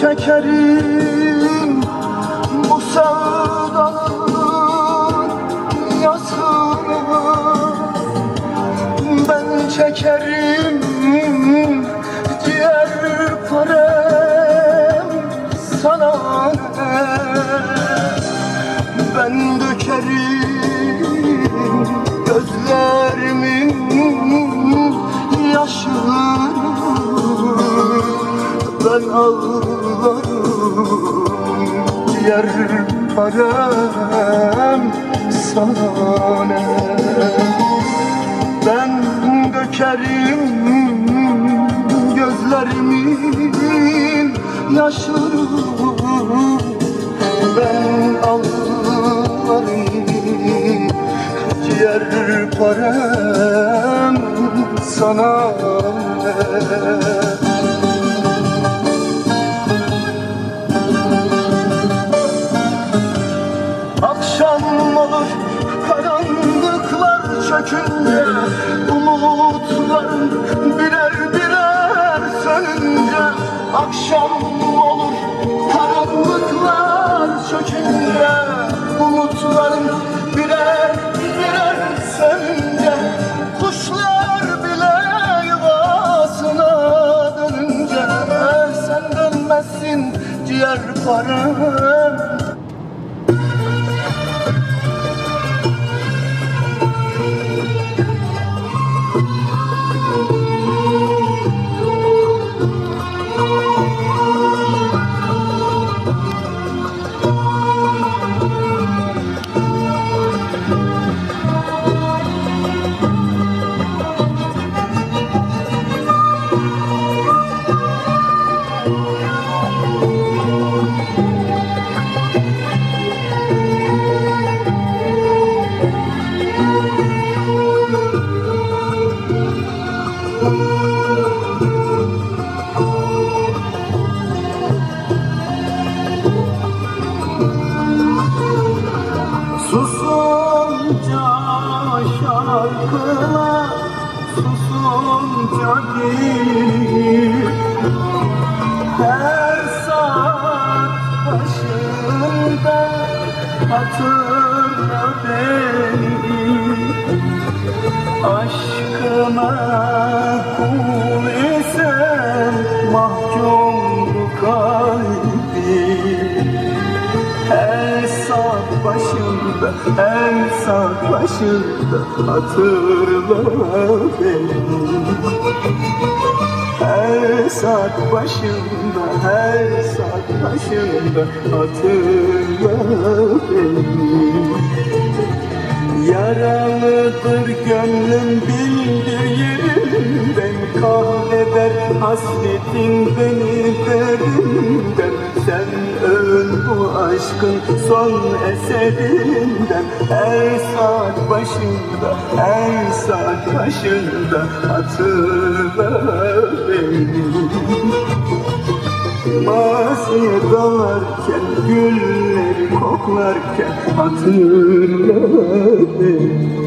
çekerim bu sevdanın yasını Ben çekerim ciğer parem sana Ben dökerim gözlerimin yaşını. Ben ağlarım diğer parem sana ne? Ben dökerim gözlerimin yaşını Ben ağlarım ciğer parem sana çökünce Umutların birer birer sönünce Akşam olur karanlıklar çökünce Umutların birer birer sönünce Kuşlar bile yuvasına dönünce Sen dönmezsin ciğer parem şarkılar Susunca gelir Her saat başında Hatırla beni. Aşkına kul başında, her saat başında hatırla beni. Her saat başında, her saat başında hatırla beni. Yaralıdır gönlüm bildir yerimden Kahreder hasretin beni derinden Sen öl bu aşkın son eserinden. Her saat başında, her saat başında Hatırla beni. Maziye dalarken gülleri koklarken hatırla beni